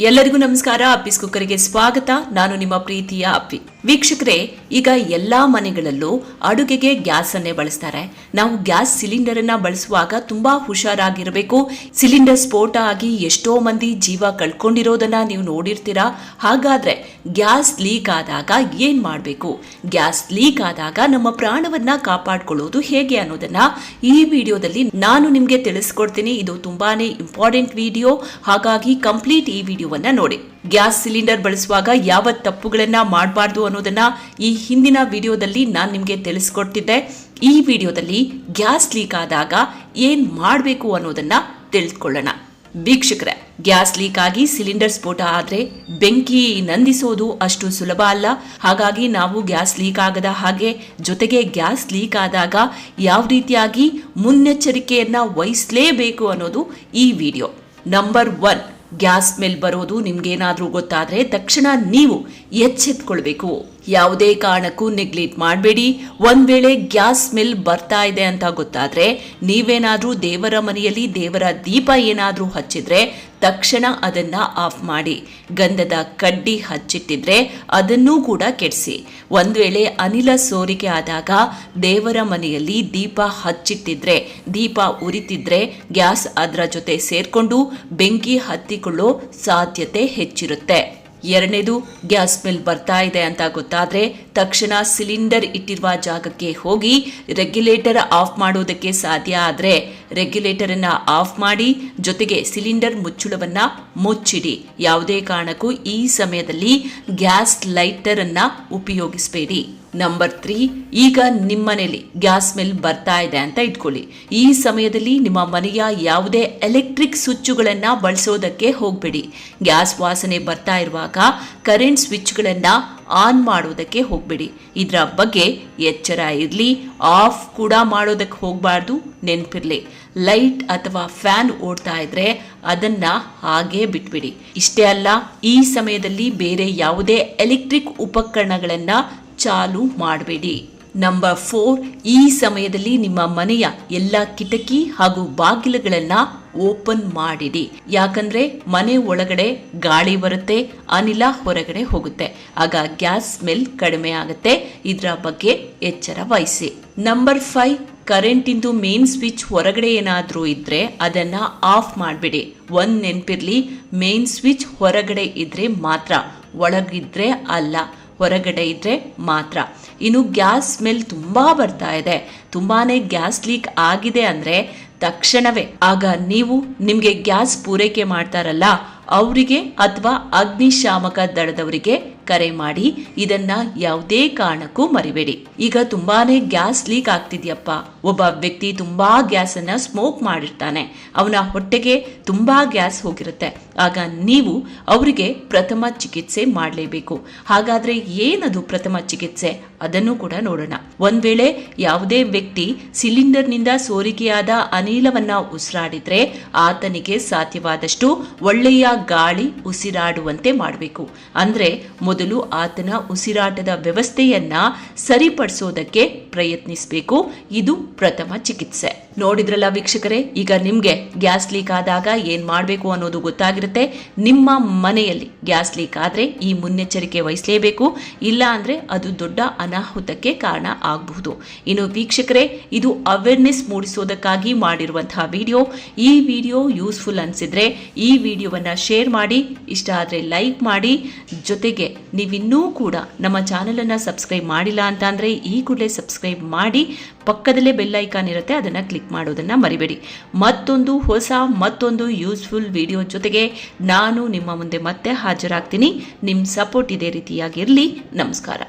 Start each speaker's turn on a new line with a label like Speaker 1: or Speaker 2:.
Speaker 1: ಎಲ್ಲರಿಗೂ ನಮಸ್ಕಾರ. ಅಪ್ಪಿಸ್ ಕುಕ್ಕರಿಗೆ ಸ್ವಾಗತ. ನಾನು ನಿಮ್ಮ ಪ್ರೀತಿಯ ಅಪ್ಪಿ. ವೀಕ್ಷಕರೇ, ಈಗ ಎಲ್ಲಾ ಮನೆಗಳಲ್ಲೂ ಅಡುಗೆಗೆ ಗ್ಯಾಸ್ ಅನ್ನೇ ಬಳಸ್ತಾರೆ. ನಾವು ಗ್ಯಾಸ್ ಸಿಲಿಂಡರ್ ಅನ್ನ ಬಳಸುವಾಗ ತುಂಬಾ ಹುಷಾರಾಗಿರಬೇಕು. ಸಿಲಿಂಡರ್ ಸ್ಫೋಟ ಆಗಿ ಎಷ್ಟೋ ಮಂದಿ ಜೀವ ಕಳ್ಕೊಂಡಿರೋದನ್ನ ನೀವು ನೋಡಿರ್ತೀರಾ? ಹಾಗಾದ್ರೆ ಗ್ಯಾಸ್ ಲೀಕ್ ಆದಾಗ ಏನ್ ಮಾಡಬೇಕು? ಗ್ಯಾಸ್ ಲೀಕ್ ಆದಾಗ ನಮ್ಮ ಪ್ರಾಣವನ್ನ ಕಾಪಾಡಿಕೊಳ್ಳೋದು ಹೇಗೆ ಅನ್ನೋದನ್ನ ಈ ವಿಡಿಯೋದಲ್ಲಿ ನಾನು ನಿಮ್ಗೆ ತಿಳಿಸ್ಕೊಡ್ತೀನಿ. ಇದು ತುಂಬಾನೇ ಇಂಪಾರ್ಟೆಂಟ್ ವಿಡಿಯೋ. ಹಾಗಾಗಿ ಕಂಪ್ಲೀಟ್ ಈ ವಿಡಿಯೋವನ್ನ ನೋಡಿ. ಗ್ಯಾಸ್ ಸಿಲಿಂಡರ್ ಬಳಸುವಾಗ ಯಾವ ತಪ್ಪುಗಳನ್ನ ಮಾಡಬಾರ್ದು ಅನ್ನೋದನ್ನ ಈ ಹಿಂದಿನ ವಿಡಿಯೋದಲ್ಲಿ ನಾನು ನಿಮಗೆ ತಿಳಿಸ್ಕೊಟ್ಟಿದ್ದೆ ಈ ವಿಡಿಯೋದಲ್ಲಿ ಗ್ಯಾಸ್ ಲೀಕ್ ಆದಾಗ ಏನ್ ಮಾಡಬೇಕು ಅನ್ನೋದನ್ನ ತಿಳಿದುಕೊಳ್ಳೋಣ ವೀಕ್ಷಕರೇ, ಗ್ಯಾಸ್ ಲೀಕ್ ಆಗಿ ಸಿಲಿಂಡರ್ ಸ್ಫೋಟ ಆದ್ರೆ ಬೆಂಕಿ ನಂದಿಸೋದು ಅಷ್ಟು ಸುಲಭ ಅಲ್ಲ. ಹಾಗಾಗಿ ನಾವು ಗ್ಯಾಸ್ ಲೀಕ್ ಆಗದ ಹಾಗೆ ಜೊತೆಗೆ ಗ್ಯಾಸ್ ಲೀಕ್ ಆದಾಗ ಯಾವ ರೀತಿಯಾಗಿ ಮುನ್ನೆಚ್ಚರಿಕೆಯನ್ನ ವಹಿಸಲೇಬೇಕು ಅನ್ನೋದು ಈ video. Number one gas smell ಬರೋದು ನಿಮ್ಗೇನಾದ್ರೂ ಗೊತ್ತಾದ್ರೆ ತಕ್ಷಣ ನೀವು ಎಚ್ಚೆತ್ಕೊಳ್ಬೇಕು. ಯಾವುದೇ ಕಾರಣಕ್ಕೂ ನೆಗ್ಲೆಕ್ಟ್ ಮಾಡಬೇಡಿ. ಒಂದ್ ವೇಳೆ ಗ್ಯಾಸ್ ಸ್ಮೆಲ್ ಬರ್ತಾ ಇದೆ ಅಂತ ಗೊತ್ತಾದ್ರೆ ನೀವೇನಾದ್ರೂ ದೇವರ ಮನೆಯಲ್ಲಿ ದೇವರ ದೀಪ ಏನಾದ್ರೂ ಹಚ್ಚಿದ್ರೆ ತಕ್ಷಣ ಅದನ್ನ ಆಫ್ ಮಾಡಿ, ಗಂಧದ ಕಡ್ಡಿ ಹಚ್ಚಿಟ್ಟಿದ್ರೆ ಅದನ್ನೂ ಕೂಡ ಕೆಡಿಸಿ. ಒಂದು ವೇಳೆ ಅನಿಲ ಸೋರಿಕೆ ಆದಾಗ ದೇವರ ಮನೆಯಲ್ಲಿ ದೀಪ ಹಚ್ಚಿಟ್ಟಿದ್ರೆ, ದೀಪ ಉರಿತಿದ್ರೆ ಗ್ಯಾಸ್ ಅದರ ಜೊತೆ ಸೇರಿಕೊಂಡು ಬೆಂಕಿ ಹತ್ತಿಕೊಳ್ಳೋ ಸಾಧ್ಯತೆ ಹೆಚ್ಚಿರುತ್ತೆ. ಎರಡನೇದು, ಗ್ಯಾಸ್ ಸ್ಮೆಲ್ ಬರ್ತಾ ಇದೆ ಅಂತ ಗೊತ್ತಾದ್ರೆ ತಕ್ಷಣ ಸಿಲಿಂಡರ್ ಇಟ್ಟಿರುವ ಜಾಗಕ್ಕೆ ಹೋಗಿ ರೆಗ್ಯುಲೇಟರ್ ಆಫ್ ಮಾಡೋದಕ್ಕೆ ಸಾಧ್ಯ ಆದರೆ ರೆಗ್ಯುಲೇಟರ್ ಅನ್ನ ಆಫ್ ಮಾಡಿ ಜೊತೆಗೆ ಸಿಲಿಂಡರ್ ಮುಚ್ಚುಳವನ್ನ ಮುಚ್ಚಿಡಿ. ಯಾವುದೇ ಕಾರಣಕ್ಕೂ ಈ ಸಮಯದಲ್ಲಿ ಗ್ಯಾಸ್ ಲೈಟರ್ ಅನ್ನ ಉಪಯೋಗಿಸಬೇಡಿ. ನಂಬರ್ ತ್ರೀ, ಈಗ ನಿಮ್ಮನೇಲಿ ಗ್ಯಾಸ್ ಸ್ಮೆಲ್ ಬರ್ತಾ ಇದೆ ಅಂತ ಇಟ್ಕೊಳ್ಳಿ. ಈ ಸಮಯದಲ್ಲಿ ನಿಮ್ಮ ಮನೆಯ ಯಾವುದೇ ಎಲೆಕ್ಟ್ರಿಕ್ ಸ್ವಿಚ್ಚುಗಳನ್ನು ಬಳಸೋದಕ್ಕೆ ಹೋಗಬೇಡಿ. ಗ್ಯಾಸ್ ವಾಸನೆ ಬರ್ತಾ ಇರುವಾಗ ಕರೆಂಟ್ ಸ್ವಿಚ್ಗಳನ್ನ ಆನ್ ಮಾಡೋದಕ್ಕೆ ಹೋಗಬೇಡಿ. ಇದರ ಬಗ್ಗೆ ಎಚ್ಚರ ಇರಲಿ. ಆಫ್ ಕೂಡ ಮಾಡೋದಕ್ಕೆ ಹೋಗಬಾರ್ದು. ನೆನಪಿರಲಿ. ಲೈಟ್ ಅಥವಾ ಫ್ಯಾನ್ ಓಡ್ತಾ ಇದ್ರೆ ಅದನ್ನ ಹಾಗೆ ಬಿಟ್ಬಿಡಿ. ಇಷ್ಟೇ ಅಲ್ಲ, ಈ ಸಮಯದಲ್ಲಿ ಬೇರೆ ಯಾವುದೇ ಎಲೆಕ್ಟ್ರಿಕ್ ಉಪಕರಣಗಳನ್ನ ಚಾಲು ಮಾಡಬೇಡಿ. ನಂಬರ್ ಫೋರ್, ಈ ಸಮಯದಲ್ಲಿ ನಿಮ್ಮ ಮನೆಯ ಎಲ್ಲ ಕಿಟಕಿ ಹಾಗೂ ಬಾಗಿಲುಗಳನ್ನ ಓಪನ್ ಮಾಡಿಡಿ. ಯಾಕಂದ್ರೆ ಮನೆ ಒಳಗಡೆ ಗಾಳಿ ಬರುತ್ತೆ, ಅನಿಲ ಹೊರಗಡೆ ಹೋಗುತ್ತೆ. ಆಗ ಗ್ಯಾಸ್ ಸ್ಮೆಲ್ ಕಡಿಮೆ ಆಗುತ್ತೆ. ಇದರ ಬಗ್ಗೆ ಎಚ್ಚರ ವಹಿಸಿ. ನಂಬರ್ ಫೈವ್ ಕರೆಂಟ್ ಇಂದು ಮೇನ್ ಸ್ವಿಚ್ ಹೊರಗಡೆ ಏನಾದರೂ ಇದ್ರೆ ಅದನ್ನ ಆಫ್ ಮಾಡಿಬಿಡಿ. ಒಂದ್ ನೆನಪಿರ್ಲಿ ಮೇನ್ ಸ್ವಿಚ್ ಹೊರಗಡೆ ಇದ್ರೆ ಮಾತ್ರ, ಒಳಗಿದ್ರೆ ಅಲ್ಲ, ಹೊರಗಡೆ ಇದ್ರೆ ಮಾತ್ರ. ಇನ್ನು ಗ್ಯಾಸ್ ಸ್ಮೆಲ್ ತುಂಬಾ ಬರ್ತಾ ಇದೆ. ತುಂಬಾನೇ ಗ್ಯಾಸ್ ಲೀಕ್ ಆಗಿದೆ ಅಂದ್ರೆ ತಕ್ಷಣವೇ. ಆಗ ನೀವು ನಿಮಗೆ ಗ್ಯಾಸ್ ಪೂರೈಕೆ ಮಾಡ್ತಾರಲ್ಲ ಅವರಿಗೆ ಅಥವಾ ಅಗ್ನಿಶಾಮಕ ದಳದವರಿಗೆ ಕರೆ ಮಾಡಿ, ಇದನ್ನ ಯಾವುದೇ ಕಾರಣಕ್ಕೂ ಮರಿಬೇಡಿ. ಈಗ ತುಂಬಾನೇ ಗ್ಯಾಸ್ ಲೀಕ್ ಆಗ್ತಿದ್ಯಪ್ಪ. ಒಬ್ಬ ವ್ಯಕ್ತಿ ತುಂಬಾ ಗ್ಯಾಸ್ ಅನ್ನ ಸ್ಮೋಕ್ ಮಾಡಿರ್ತಾನೆ. ಅವನ ಹೊಟ್ಟೆಗೆ ತುಂಬಾ ಗ್ಯಾಸ್ ಹೋಗಿರುತ್ತೆ. ಆಗ ನೀವು ಅವರಿಗೆ ಪ್ರಥಮ ಚಿಕಿತ್ಸೆ ಮಾಡಲೇಬೇಕು. ಹಾಗಾದ್ರೆ ಏನದು ಪ್ರಥಮ ಚಿಕಿತ್ಸೆ? ಅದನ್ನು ಕೂಡ ನೋಡೋಣ. ಒಂದ್ ವೇಳೆ ಯಾವುದೇ ವ್ಯಕ್ತಿ ಸಿಲಿಂಡರ್ನಿಂದ ಸೋರಿಕೆಯಾದ ಅನಿಲವನ್ನ ಉಸಿರಾಡಿದ್ರೆ ಆತನಿಗೆ ಸಾಧ್ಯವಾದಷ್ಟು ಒಳ್ಳೆಯ ಗಾಳಿ ಉಸಿರಾಡುವಂತೆ ಮಾಡಬೇಕು. ಅಂದ್ರೆ ಆತನ ಉಸಿರಾಟದ ವ್ಯವಸ್ಥೆಯನ್ನ ಸರಿಪಡಿಸೋದಕ್ಕೆ ಪ್ರಯತ್ನಿಸಬೇಕು. ಇದು ಪ್ರಥಮ ಚಿಕಿತ್ಸೆ. ನೋಡಿದ್ರಲ್ಲ ವೀಕ್ಷಕರೇ? ಈಗ ನಿಮ್ಗೆ ಗ್ಯಾಸ್ ಲೀಕ್ ಆದಾಗ ಏನ್ ಮಾಡಬೇಕು ಅನ್ನೋದು ಗೊತ್ತಾಗಿರುತ್ತೆ. ನಿಮ್ಮ ಮನೆಯಲ್ಲಿ ಗ್ಯಾಸ್ ಲೀಕ್ ಆದ್ರೆ ಈ ಮುನ್ನೆಚ್ಚರಿಕೆ ವಹಿಸಲೇಬೇಕು. ಇಲ್ಲ ಅಂದ್ರೆ ಅದು ದೊಡ್ಡ ಅನಾಹುತಕ್ಕೆ ಕಾರಣ ಆಗಬಹುದು. ಇನ್ನು ವೀಕ್ಷಕರೇ, ಇದು ಅವೇರ್ನೆಸ್ ಮೂಡಿಸೋದಕ್ಕಾಗಿ ಮಾಡಿರುವಂತಹ ವಿಡಿಯೋ. ಈ ವಿಡಿಯೋ ಯೂಸ್ಫುಲ್ ಅನ್ಸಿದ್ರೆ ಈ ವಿಡಿಯೋವನ್ನ ಶೇರ್ ಮಾಡಿ, ಇಷ್ಟ ಆದ್ರೆ ಲೈಕ್ ಮಾಡಿ. ಜೊತೆಗೆ ನೀವಿನ್ನೂ ಕೂಡ ನಮ್ಮ ಚಾನೆಲ್ ಅನ್ನ ಸಬ್ಸ್ಕ್ರೈಬ್ ಮಾಡಿಲ್ಲ ಅಂತ ಈ ಕೂಡಲೇ ಸಬ್ಸ್ಕ್ರೈಬ್ ಮಾಡಿ. ಪಕ್ಕದಲ್ಲೇ ಬೆಲ್ ಐಕಾನ್ ಇರುತ್ತೆ, ಅದನ್ನು ಕ್ಲಿಕ್ ಮಾಡೋದನ್ನು ಮರಿಬೇಡಿ. ಮತ್ತೊಂದು ಹೊಸ, ಮತ್ತೊಂದು ಯೂಸ್ಫುಲ್ ವಿಡಿಯೋ ಜೊತೆಗೆ ನಾನು ನಿಮ್ಮ ಮುಂದೆ ಮತ್ತೆ ಹಾಜರಾಗ್ತೀನಿ. ನಿಮ್ಮ ಸಪೋರ್ಟ್ ಇದೇ ರೀತಿಯಾಗಿರಲಿ. ನಮಸ್ಕಾರ.